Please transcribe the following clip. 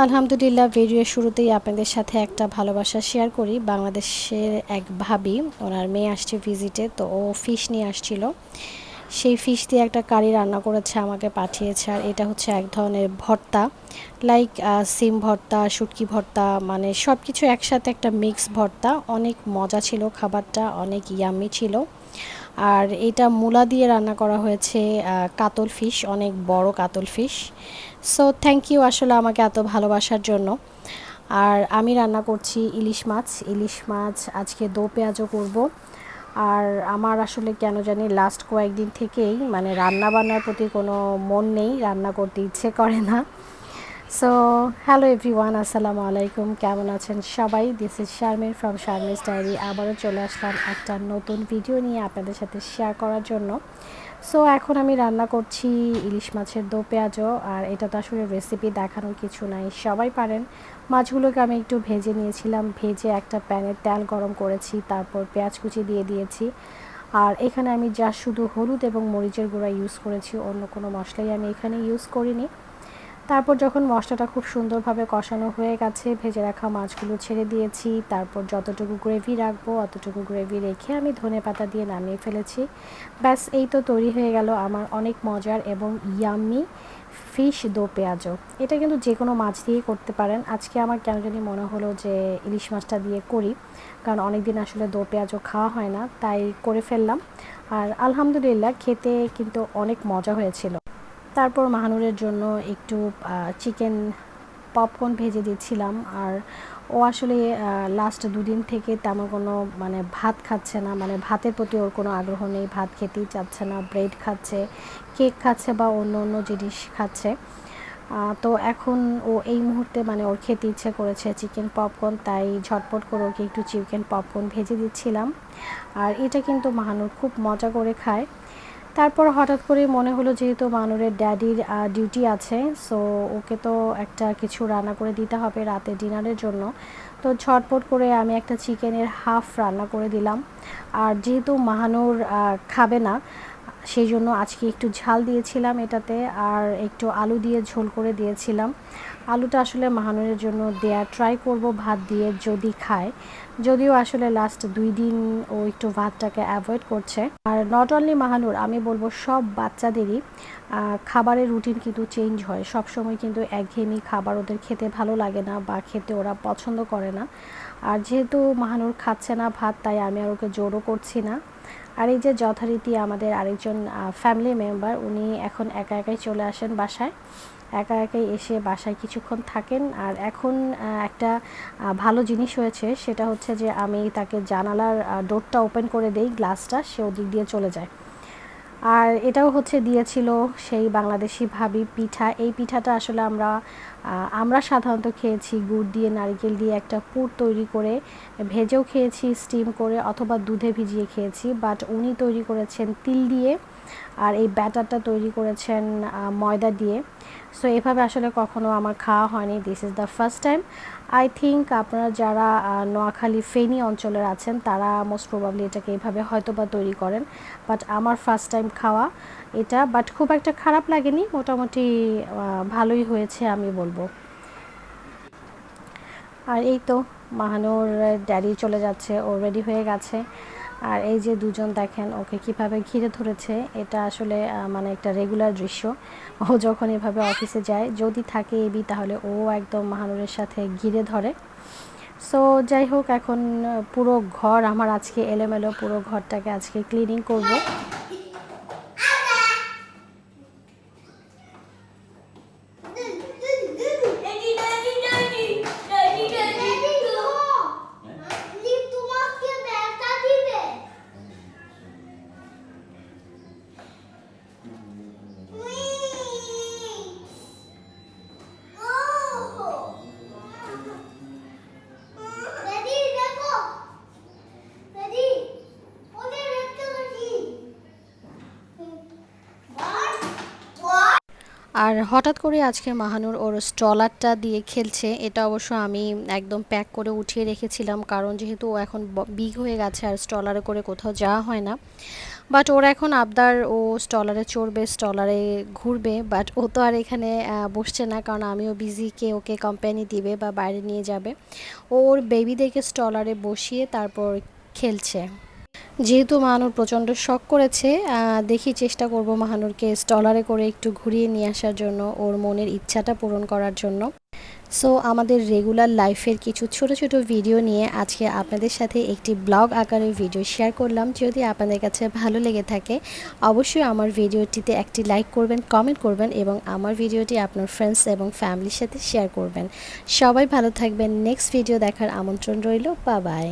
আলহামদুলিল্লাহ, ভিডিওর শুরুতেই আপনাদের সাথে একটা ভালোবাসা শেয়ার করি। বাংলাদেশের এক ভাবি, ওনার মেয়ে আসছে ভিজিটে তো ও ফিশ নিয়ে আসছিল। সেই ফিশ দিয়ে একটা কারি রান্না করেছে, আমাকে পাঠিয়েছে। আর এটা হচ্ছে এক ধরনের ভর্তা লাইক সিম ভর্তা, শুটকি ভর্তা মানে সব কিছু একসাথে একটা মিক্স ভর্তা। অনেক মজা ছিল খাবারটা, অনেক ইয়াম্মি ছিল। আর এটা মূলা দিয়ে রান্না করা হয়েছে কাতল ফিশ, অনেক বড় কাতল ফিশ। সো থ্যাংক ইউ আসলে আমাকে এত ভালোবাসার জন্য। আর আমি রান্না করছি ইলিশ মাছ। ইলিশ মাছ আজকে দো পেঁয়াজও করব। আর আমার আসলে কেন জানি লাস্ট কয়েকদিন থেকেই মানে রান্না বান্নার প্রতি কোনো মন নেই, রান্না করতে ইচ্ছে করে না। সো হ্যালো এভরিওয়ান আসসালামু আলাইকুম কেমন আছেন সবাই? This is Sharmin from Sharmin's diary আবারও চলে আসলাম একটা নতুন ভিডিও নিয়ে আপনাদের সাথে শেয়ার করার জন্য। সো এখন আমি রান্না করছি ইলিশ মাছের দো পেঁয়াজও, আর এটা তো আসলে রেসিপি দেখানোর কিছু নাই, সবাই পারেন। মাছগুলোকে আমি একটু ভেজে নিয়েছিলাম, ভেজে একটা প্যানে তেল গরম করেছি, তারপর পেঁয়াজ কুচি দিয়ে দিয়েছি। আর এখানে আমি যা শুধু হলুদ এবং মরিচের গুঁড়া ইউজ করেছি, অন্য কোনো মশলাই আমি এখানে ইউজ করিনি। তারপর যখন মশলাটা খুব সুন্দরভাবে কষানো হয়ে গেছে, ভেজে রাখা মাছগুলো ছেড়ে দিয়েছি। তারপর যতটুকু গ্রেভি রাখব, অতটুকু গ্রেভি রেখে আমি ধনে পাতা দিয়ে নামিয়ে ফেলেছি। ব্যাস, এই তো তৈরি হয়ে গেল আমার অনেক মজার এবং ইয়াম্মি ফিশ দো পেঁয়াজও। এটা কিন্তু যে কোনো মাছ দিয়েই করতে পারেন। আজকে আমার কেন জানি মনে হলো যে ইলিশ মাছটা দিয়ে করি, কারণ অনেক দিন আসলে দো পেঁয়াজও খাওয়া হয় না, তাই করে ফেললাম। আর আলহামদুলিল্লাহ, খেতে কিন্তু অনেক মজা হয়েছিল। তারপর মাহানুরের জন্য একটু চিকেন পপকর্ন ভেজে দিচ্ছিলাম আর ও আসলে লাস্ট দুদিন থেকে তেমন কোনো মানে ভাত খাচ্ছে না। মানে ভাতের প্রতি ওর কোনো আগ্রহ নেই। ভাত খেতেই চাচ্ছে না। ব্রেড খাচ্ছে কেক খাচ্ছে বা অন্য অন্য জিনিস খাচ্ছে। তো এখন ও এই মুহূর্তে মানে ওর খেতে ইচ্ছে করেছে চিকেন পপকর্ন তাই ঝটপট করে ওকে একটু চিকেন পপকর্ন ভেজে দিচ্ছিলাম। আর এটা কিন্তু মাহানুর খুব মজা করে খায়। তারপর হঠাৎ করে মনে হলো যেহেতু মানুরের ড্যাডির ডিউটি আছে, সো ওকে তো একটা কিছু রান্না করে দিতে হবে রাতে ডিনারের জন্য। তো ছটপট করে আমি একটা চিকেনের হাফ রান্না করে দিলাম। আর যেহেতু মাহানুর খাবে না সেই জন্য আজকে একটু ঝাল দিয়েছিলাম এটাতে আর একটু আলু দিয়ে ঝোল করে দিয়েছিলাম। আলুটা আসলে মাহানুরের জন্য দেয়া ট্রাই করব ভাত দিয়ে যদি খায়। যদিও আসলে লাস্ট দুই দিন ও একটু ভাতটাকে অ্যাভয়েড করছে। আর নট অনলি মাহানুর, আমি বলব সব বাচ্চাদেরই খাবারের রুটিন কিন্তু চেঞ্জ হয়। সব সময় কিন্তু একঘেয়েমি খাবার ওদের খেতে ভালো লাগে না বা খেতে ওরা পছন্দ করে না। আর যেহেতু মাহানুর খাচ্ছে না ভাত, তাই আমি আর ওকে জোরও করছি না। আর এই যে যথারীতি আমাদের আরেকজন ফ্যামিলি মেম্বার উনি এখন একা একাই চলে আসেন বাসায়। একা একাই এসে বাসায় কিছুক্ষণ থাকেন। আর এখন একটা ভালো জিনিস হয়েছে, সেটা হচ্ছে যে আমি তাকে জানালার ডোরটা ওপেন করে দেই গ্লাসটা সে ওদিক দিয়ে চলে যায়। আর এটাও হচ্ছে দিয়েছিল সেই বাংলাদেশি ভাবি পিঠা। এই পিঠাটা আসলে আমরা আমরা সাধারণত খেয়েছি গুড় দিয়ে, নারকেল দিয়ে একটা পুর তৈরি করে ভেজেও খেয়েছি, স্টিম করে অথবা দুধে ভিজিয়ে খেয়েছি বাট উনি তৈরি করেছেন তিল দিয়ে। আর এই ব্যাটারটা তৈরি করেছেন ময়দা দিয়ে। সো এভাবে আসলে কখনো আমার খাওয়া হয়নি। This is the first time I think আপনারা যারা নোয়াখালী ফেনী অঞ্চলের আছেন, তারা মোস্ট প্রবাবলি এটাকে এইভাবে হয়তো বা তৈরি করেন। বাট আমার ফার্স্ট টাইম খাওয়া এটা। বাট খুব একটা খারাপ লাগেনি। মোটামুটি ভালোই হয়েছে আমি বলব। আর এই তো। মাহানুর ড্যাডি চলে যাচ্ছে, ও রেডি হয়ে গেছে। আর এই যে দুজন দেখেন, ওকে কীভাবে ঘিরে ধরেছে, এটা আসলে মানে একটা রেগুলার দৃশ্য। ও যখন এভাবে অফিসে যায়, যদি থাকে এবি তাহলে ও একদম মাহানুরের সাথে ঘিরে ধরে। সো যাই হোক, এখন পুরো ঘর, আমার আজকে এলোমেলো পুরো ঘরটাকে আজকে ক্লিনিং করব। আর হঠাৎ করে আজকে মাহানুর ওর স্ট্রলারটা দিয়ে খেলছে, এটা অবশ্য আমি একদম প্যাক করে উঠিয়ে রেখেছিলাম, কারণ যেহেতু ও এখন বিগ হয়ে গেছে আর স্ট্রলারে করে কোথাও যাওয়া হয় না। বাট ওর এখন আবদার, ও স্টলারে চড়বে স্টলারে ঘুরবে বাট ও তো আর এখানে বসছে না, কারণ আমিও বিজি কে ওকে কোম্পানি দিবে বা বাইরে নিয়ে যাবে। ওর বেবিদেরকে স্টলারে বসিয়ে তারপর খেলছে। যেহেতু মাহানুর প্রচণ্ড শখ করেছে দেখি চেষ্টা করব মাহানুরকে স্টলারে করে একটু ঘুরিয়ে নিয়ে আসার জন্য, ওর মনের ইচ্ছাটা পূরণ করার জন্য। সো আমাদের রেগুলার লাইফের কিছু ছোট ছোট ভিডিও নিয়ে আজকে আপনাদের সাথে একটি ব্লগ আকারের ভিডিও শেয়ার করলাম। যদি আপনাদের কাছে ভালো লেগে থাকে, অবশ্যই আমার ভিডিওটিতে একটি লাইক করবেন কমেন্ট করবেন এবং আমার ভিডিওটি আপনার ফ্রেন্ডস এবং ফ্যামিলির সাথে শেয়ার করবেন। সবাই ভালো থাকবেন। নেক্সট ভিডিও দেখার আমন্ত্রণ রইল। বা বাই